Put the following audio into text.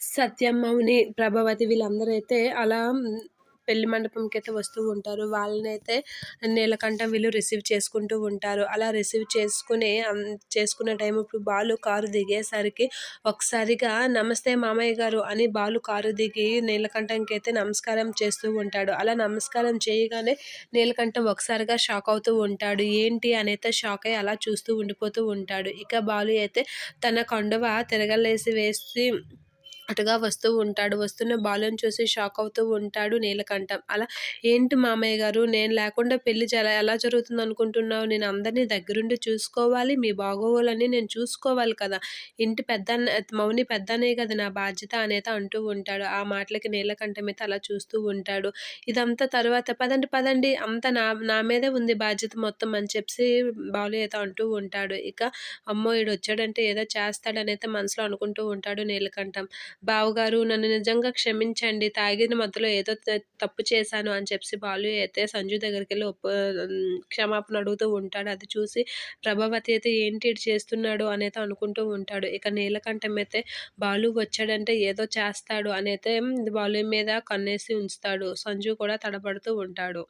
సత్యమ్మని ప్రభావతి వీళ్ళందరూ అయితే అలా పెళ్ళి మండపంకైతే వస్తూ ఉంటారు. వాళ్ళనైతే నీలకంఠం వీళ్ళు రిసీవ్ చేసుకుంటూ ఉంటారు. అలా రిసీవ్ చేసుకుని చేసుకునే టైం ఇప్పుడు బాలు కారు దిగేసరికి ఒకసారిగా నమస్తే మామయ్య గారు అని బాలు కారు దిగి నీలకంఠంకి అయితే నమస్కారం చేస్తూ ఉంటాడు. అలా నమస్కారం చేయగానే నీలకంఠం ఒకసారిగా షాక్ అవుతూ ఉంటాడు. ఏంటి అనైతే షాక్ అయ్యి అలా చూస్తూ ఉండిపోతూ ఉంటాడు. ఇక బాలు అయితే తన కండువ తిరగలేసి వేసి అటుగా వస్తూ ఉంటాడు. వస్తున్న బాలుని చూసి షాక్ అవుతూ ఉంటాడు నీలకంఠం. అలా ఏంటి మామయ్య గారు? నేను లేకుండా పెళ్ళి ఎలా జరుగుతుంది అనుకుంటున్నావు? నేను అందరినీ దగ్గరుండి చూసుకోవాలి. మీ బాగోగులన్నీ నేను చూసుకోవాలి కదా. ఇంటి పెద్ద మౌని పెద్దనే కదా నా బాధ్యత అనేది అంటూ ఉంటాడు. ఆ మాటలకి నీలకంఠం అయితే అలా చూస్తూ ఉంటాడు. ఇదంతా తర్వాత పదండి పదండి. అంత నా నా మీదే ఉంది బాధ్యత మొత్తం అని చెప్పి బాలు అయితే అంటూ ఉంటాడు. ఇక అమ్మో ఈడు వచ్చాడంటే ఏదో చేస్తాడనైతే మనసులో అనుకుంటూ ఉంటాడు నీలకంఠం. బావగారు నన్ను నిజంగా క్షమించండి. తాగిన మధ్యలో ఏదో తప్పు చేశాను అని చెప్పి బాలు అయితే సంజు దగ్గరికి వెళ్ళి ఒప్పు క్షమాపణ అడుగుతూ ఉంటాడు. అది చూసి ప్రభావతి అయితే ఏంటి చేస్తున్నాడు అనేది అనుకుంటూ ఉంటాడు. ఇక నీలకంఠం అయితే బాలు వచ్చాడంటే ఏదో చేస్తాడు అనైతే బాలు మీద కన్నేసి ఉంచుతాడు. సంజు కూడా తడబడుతూ ఉంటాడు.